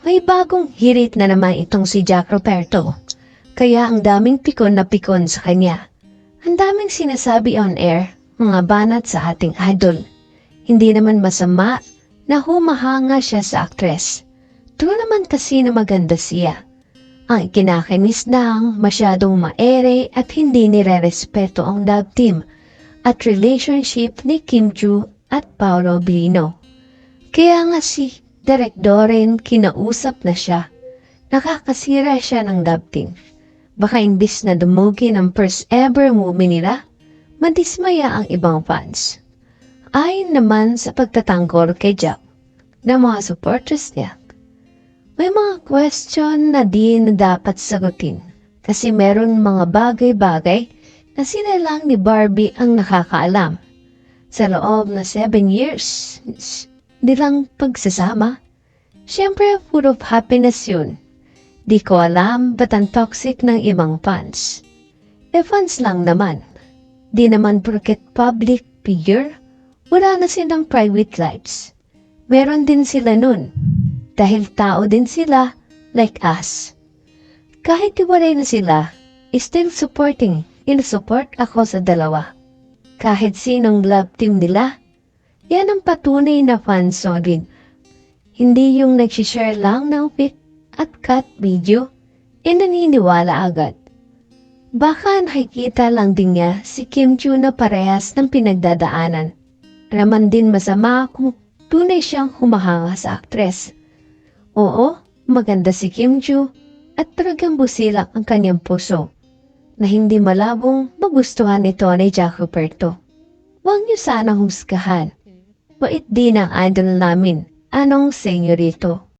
May bagong hirit na naman itong si Jack Roberto. Kaya ang daming pikon na pikon sa kanya. Ang daming sinasabi on air, mga banat sa ating idol. Hindi naman masama na humahanga siya sa aktres. True naman kasi na maganda siya. Ang kinakainis lang, masyadong maere at hindi nire-respeto ang love team at relationship ni Kim Chu at Paolo Bino. Kaya nga si Derek Doren kinausap na siya. Nakakasira siya ng team. Baka imbis na dumugi ng first ever movie nila, madismaya ang ibang fans. Ayon naman sa pagtatanggol kay Jack ng mga supporters niya. May mga question na di na dapat sagutin kasi meron mga bagay-bagay na sila lang ni Barbie ang nakakaalam. Sa loob na seven years nilang pagsasama, syempre full of happiness yun. Di ko alam ba't ang toxic ng ibang fans. E fans lang naman. Di naman porket public figure, wala na silang private lives. Meron din sila nun dahil tao din sila like us. Kahit iwalay na sila, still supporting, il-support ako sa dalawa. Kahit sinong love team nila, yan ang patunay na fans rin. Hindi yung nagsishare lang ng pic at cut video, e naniniwala agad. Baka nakikita lang din niya si Kim Chu na parehas ng pinagdadaanan. Raman din masama kung tunay siyang humahanga sa aktres. Oo, maganda si Kim Ju at talagang busilak ang kanyang puso na hindi malabong magustuhan ito ni Jack Ruperto. Huwag niyo sana husgahan. Bait din ang idol namin. Anong senyorito?